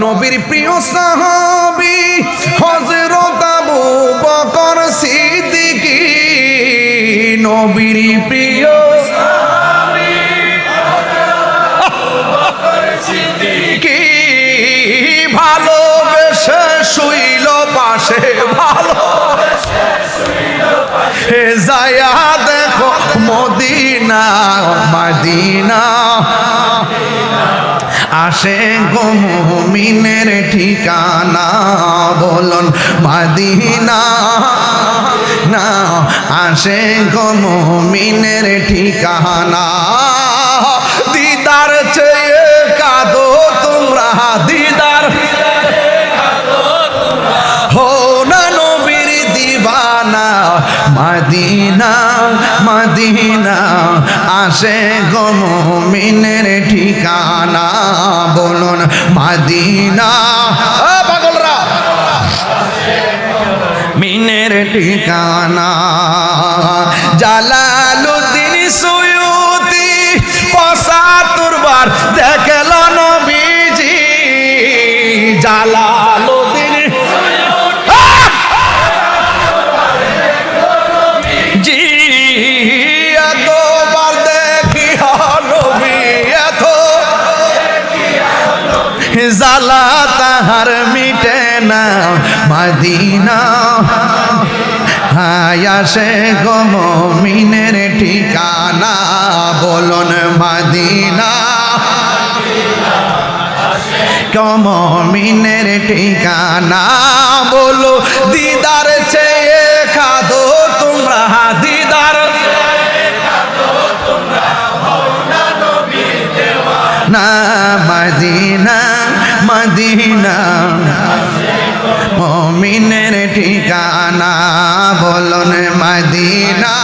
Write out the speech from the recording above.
নবীর প্রিয় সাহাবি হজরত আবু বকর সিদ্দিকী। নবীর প্রিয় ভালোবেসে শুইল পাশে? ভালো হে যায়া দেখো মদিনা মদিনা। আসে গো মুমিনের ঠিকানা বলুন, মদিনা। না, আসে গো মুমিনের ঠিকানা। দিদার চেয়ে কাঁদো তোমরা, দিদার। হো না নবীর দিবানা, মদিনা মদিনা। আসে গো মুমিনের ঠিকানা। বলুন মাদিনা। পাগলরা! মিনের ঠিকানা। জালালুদ্দিন সুয়ুতি পঁচাত্তর বার দেখল নবীজি। জালালুদ্দিন জালা তাহার মিটে না। মদিনা হায়াসে গমিনের ঠিকানা, বলুন মদিনা। কমিনের ঠিকানা, বলো দিদার চেয়ে খাদো তোমরা, দিদার। না মদিনা মদিনা। মমিনের ঠিকানা বলুন মদিনা।